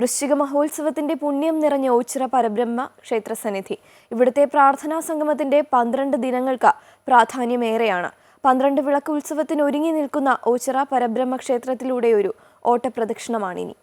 വൃശ്ചിക മഹോത്സവത്തിന്റെ പുണ്യം നിറഞ്ഞ ഓച്ചിറ പരബ്രഹ്മ ക്ഷേത്ര സന്നിധി ഇവിടുത്തെ പ്രാർത്ഥനാ സംഗമത്തിന്റെ പന്ത്രണ്ട് ദിനങ്ങൾക്ക് പ്രാധാന്യമേറെയാണ്. പന്ത്രണ്ട് വിളക്ക് ഉത്സവത്തിന് ഒരുങ്ങി നിൽക്കുന്ന ഓച്ചിറ പരബ്രഹ്മ ക്ഷേത്രത്തിലൂടെ ഒരു ഓട്ടപ്രദക്ഷിണമാണിനി.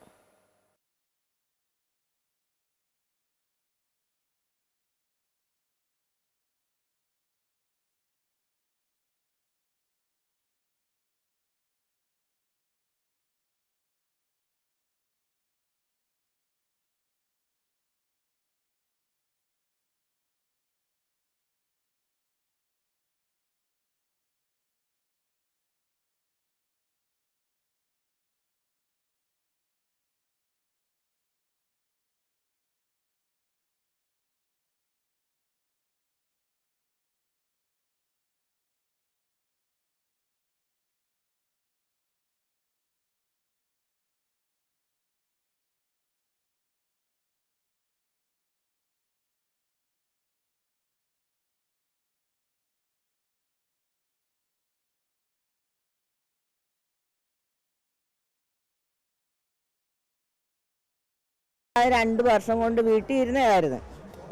രണ്ട് വർഷം കൊണ്ട് വീട്ടിൽ ഇരുന്നതായിരുന്നു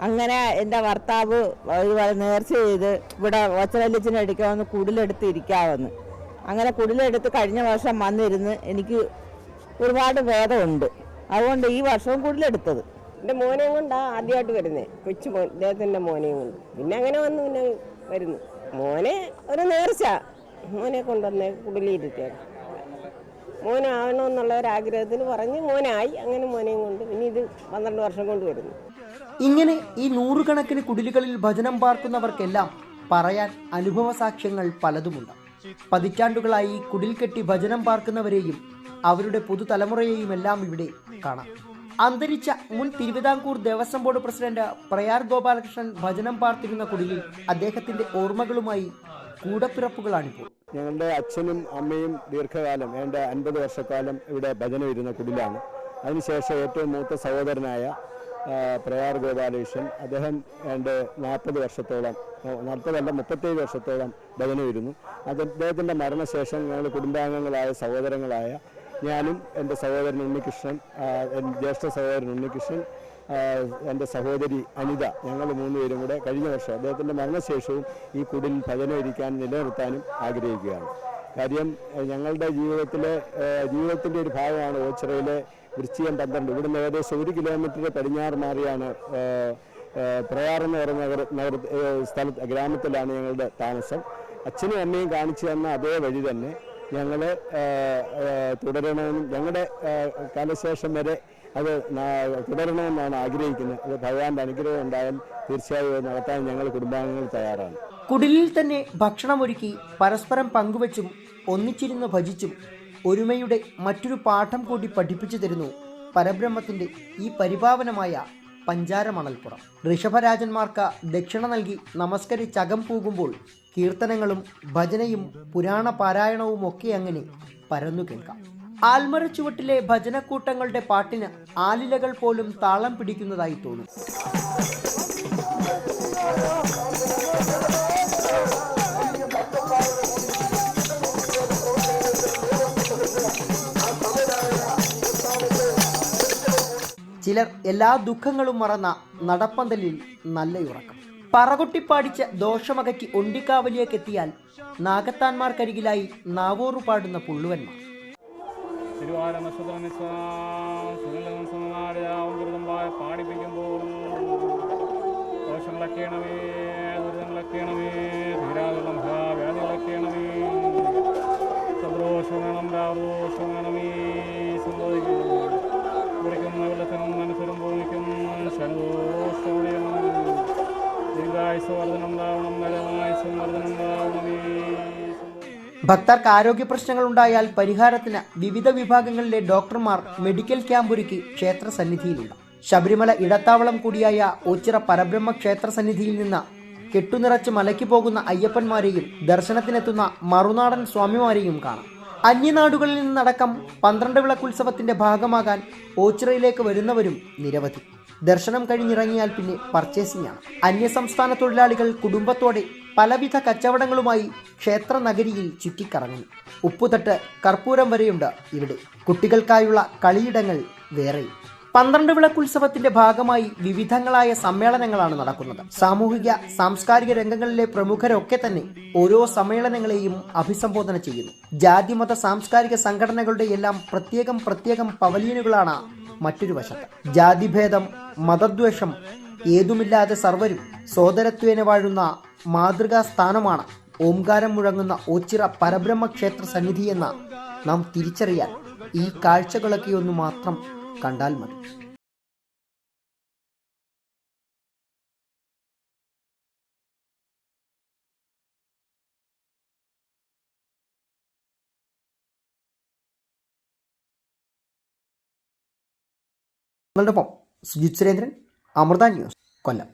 അങ്ങനെ എന്റെ ഭർത്താവ് ഒരുപാട് നേർച്ച ചെയ്ത് ഇവിടെ ഒച്ചവല്ലിച്ചിനെ എടുക്കാമെന്ന് കുടിലെടുത്ത് ഇരിക്കാമെന്ന്. അങ്ങനെ കുടിലെടുത്ത് കഴിഞ്ഞ വർഷം വന്നിരുന്ന് എനിക്ക് ഒരുപാട് ഭേദമുണ്ട്. അതുകൊണ്ട് ഈ വർഷവും കുടിലെടുത്തത്. എന്റെ മോനെയും കൊണ്ടാണ് ആദ്യമായിട്ട് വരുന്നത് കൊച്ചു മോൻ അദ്ദേഹത്തിന്റെ മോനെയും കൊണ്ട്. പിന്നെ അങ്ങനെ വന്ന് പിന്നെ വരുന്നു. മോനെ ഒരു നേർച്ച. മോനെ കൊണ്ടുവന്ന് കുടിലിരുത്തിയാണ് മോനാവണമെന്നുള്ള ഒരു ആഗ്രഹത്തിന് പറഞ്ഞ് മോനായി അങ്ങനെ മോനെയും കൊണ്ട് പിന്നെ ഇത് പന്ത്രണ്ട് വർഷം കൊണ്ട് വരുന്നു. ഇങ്ങനെ ഈ നൂറുകണക്കിന് കുടിലുകളിൽ ഭജനം പാർക്കുന്നവർക്കെല്ലാം പറയാൻ അനുഭവ സാക്ഷ്യങ്ങൾ പലതുമുണ്ട്. പതിറ്റാണ്ടുകളായി കുടിൽ കെട്ടി ഭജനം പാർക്കുന്നവരെയും അവരുടെ പുതുതലമുറയെയും എല്ലാം ഇവിടെ കാണാം. അന്തരിച്ച മുൻ തിരുവിതാംകൂർ ദേവസ്വം ബോർഡ് പ്രസിഡന്റ് പ്രയാർ ഗോപാലകൃഷ്ണൻ ഭജനം പാർത്തിരുന്ന കുടിലിൽ അദ്ദേഹത്തിന്റെ ഓർമ്മകളുമായി കൂടപ്പിറപ്പുകളാണിപ്പോൾ. ഞങ്ങളുടെ അച്ഛനും അമ്മയും ദീർഘകാലം ഏണ്ട അൻപത് വർഷക്കാലം ഇവിടെ ഭജന ഇരുന്ന കുടിലാണ്. അതിനുശേഷം ഏറ്റവും മൂത്ത സഹോദരനായ പ്രയാർ ഗോപാലകൃഷ്ണൻ അദ്ദേഹം ഏണ്ട് നാൽപ്പത് വർഷത്തോളം നാൽപ്പതല്ല മുപ്പത്തേഴ് വർഷത്തോളം ഭജന ഇരുന്നു. അത് അദ്ദേഹത്തിന്റെ മരണശേഷം ഞങ്ങൾ കുടുംബാംഗങ്ങളായ സഹോദരങ്ങളായ ഞാനും എന്റെ സഹോദരൻ ഉണ്ണികൃഷ്ണൻ എന്റെ ജ്യേഷ്ഠ സഹോദരൻ ഉണ്ണികൃഷ്ണൻ എന്റെ സഹോദരി അനിത ഞങ്ങൾ മൂന്നുപേരും കൂടെ കഴിഞ്ഞ വർഷം അദ്ദേഹത്തിന്റെ മരണശേഷവും ഈ കുടിൽ ഭജന ഇരിക്കാൻ നിലനിർത്താനും ആഗ്രഹിക്കുകയാണ്. കാര്യം ഞങ്ങളുടെ ജീവിതത്തിലെ ജീവിതത്തിന്റെ ഒരു ഭാഗമാണ് ഓച്ചിറയിലെ വൃശ്ചികം പന്ത്രണ്ട്. ഇവിടുന്ന് ഏകദേശം ഒരു കിലോമീറ്റർ പടിഞ്ഞാറ് മാറിയാണ് പ്രയാർ എന്ന് പറയുന്ന നഗര നഗര സ്ഥലത്ത് ഗ്രാമത്തിലാണ് ഞങ്ങളുടെ താമസം. അച്ഛനും അമ്മയും കാണിച്ചു തന്ന അതേ വഴി തന്നെ ഞങ്ങൾ തുടരണമെന്നും ഞങ്ങളുടെ കാലശേഷം വരെ അത് തുടരണമെന്നാണ് ആഗ്രഹിക്കുന്നത്. അത് ഭഗവാന്റെ അനുഗ്രഹം ഉണ്ടായാൽ തീർച്ചയായും നടത്താൻ ഞങ്ങൾ കുടുംബാംഗങ്ങൾ തയ്യാറാണ്. കുടിലിൽ തന്നെ ഭക്ഷണം ഒരുക്കി പരസ്പരം പങ്കുവച്ചും ഒന്നിച്ചിരുന്ന് ഭജിച്ചും ഒരുമയുടെ മറ്റൊരു പാഠം കൂടി പഠിപ്പിച്ചു തരുന്നു പരബ്രഹ്മത്തിന്റെ ഈ പരിപാവനമായ പഞ്ചാരമണൽപ്പുറം ഋഷഭരാജന്മാർക്ക് ദക്ഷിണ നൽകി നമസ്കരിച്ചകം പോകുമ്പോൾ കീർത്തനങ്ങളും ഭജനയും പുരാണ പാരായണവും ഒക്കെ അങ്ങനെ പരന്നു കേൾക്കാം. ആൽമര ചുവട്ടിലെ ഭജനക്കൂട്ടങ്ങളുടെ പാട്ടിന് ആലിലകൾ പോലും താളം പിടിക്കുന്നതായി തോന്നും. ചിലർ എല്ലാ ദുഃഖങ്ങളും മറന്ന നടപ്പന്തലിൽ നല്ല ഉറക്കം. പറകൊട്ടിപ്പാടിച്ച ദോഷമകറ്റി ഒണ്ടിക്കാവലിയേക്കെത്തിയാൽ നാഗത്താന്മാർക്കരികിലായി നാവോറു പാടുന്ന പുള്ളുവന്മാർ. പാടിപ്പിക്കുമ്പോൾ ദോഷങ്ങളൊക്കെയണമേ ദുരിതങ്ങളൊക്കെയണമേ. ഭക്തർക്ക് ആരോഗ്യ പ്രശ്നങ്ങൾ ഉണ്ടായാൽ പരിഹാരത്തിന് വിവിധ വിഭാഗങ്ങളിലെ ഡോക്ടർമാർ മെഡിക്കൽ ക്യാമ്പ് ഒരുക്കി ക്ഷേത്ര സന്നിധിയിലുണ്ട്. ശബരിമല ഇടത്താവളം കൂടിയായ ഓച്ചിറ പരബ്രഹ്മ ക്ഷേത്ര സന്നിധിയിൽ നിന്ന് കെട്ടുനിറച്ച് മലയ്ക്ക് പോകുന്ന അയ്യപ്പന്മാരെയും ദർശനത്തിനെത്തുന്ന മറുനാടൻ സ്വാമിമാരെയും കാണാം. അന്യനാടുകളിൽ നിന്നടക്കം പന്ത്രണ്ട് വിളക്കുത്സവത്തിന്റെ ഭാഗമാകാൻ ഓച്ചിറയിലേക്ക് വരുന്നവരും നിരവധി. ദർശനം കഴിഞ്ഞിറങ്ങിയാൽ പിന്നെ പർച്ചേസിംഗ് ആണ്. അന്യസംസ്ഥാന തൊഴിലാളികൾ കുടുംബത്തോടെ പലവിധ കച്ചവടങ്ങളുമായി ക്ഷേത്ര നഗരിയിൽ ചുറ്റിക്കറങ്ങുന്നു ഉപ്പുതട്ട് കർപ്പൂരം വരെയുണ്ട് ഇവിടെ. കുട്ടികൾക്കായുള്ള കളിയിടങ്ങൾ വേറെ പന്ത്രണ്ട് വിളക്കുത്സവത്തിന്റെ ഭാഗമായി വിവിധങ്ങളായ സമ്മേളനങ്ങളാണ് നടക്കുന്നത്. സാമൂഹിക സാംസ്കാരിക രംഗങ്ങളിലെ പ്രമുഖരൊക്കെ തന്നെ ഓരോ സമ്മേളനങ്ങളെയും അഭിസംബോധന ചെയ്യുന്നു. ജാതിമത സാംസ്കാരിക സംഘടനകളുടെ എല്ലാം പ്രത്യേകം പ്രത്യേകം പവലിയനുകളാണ് മറ്റൊരു വശത്ത്. ജാതിഭേദം മതദ്വേഷം ഏതുമില്ലാതെ സർവരും സോദരത്വേന വാഴുന്ന മാതൃകാ സ്ഥാനമാണ് ഓംകാരം മുഴങ്ങുന്ന ഓച്ചിറ പരബ്രഹ്മ ക്ഷേത്ര സന്നിധി എന്ന നാം തിരിച്ചറിയാൻ ഈ കാഴ്ചകളൊക്കെ ഒന്ന് മാത്രം കണ്ടാൽ മതി. നിങ്ങളുടെപ്പം സുജിത് സുരേന്ദ്രൻ അമൃത ന്യൂസ് കൊല്ലം.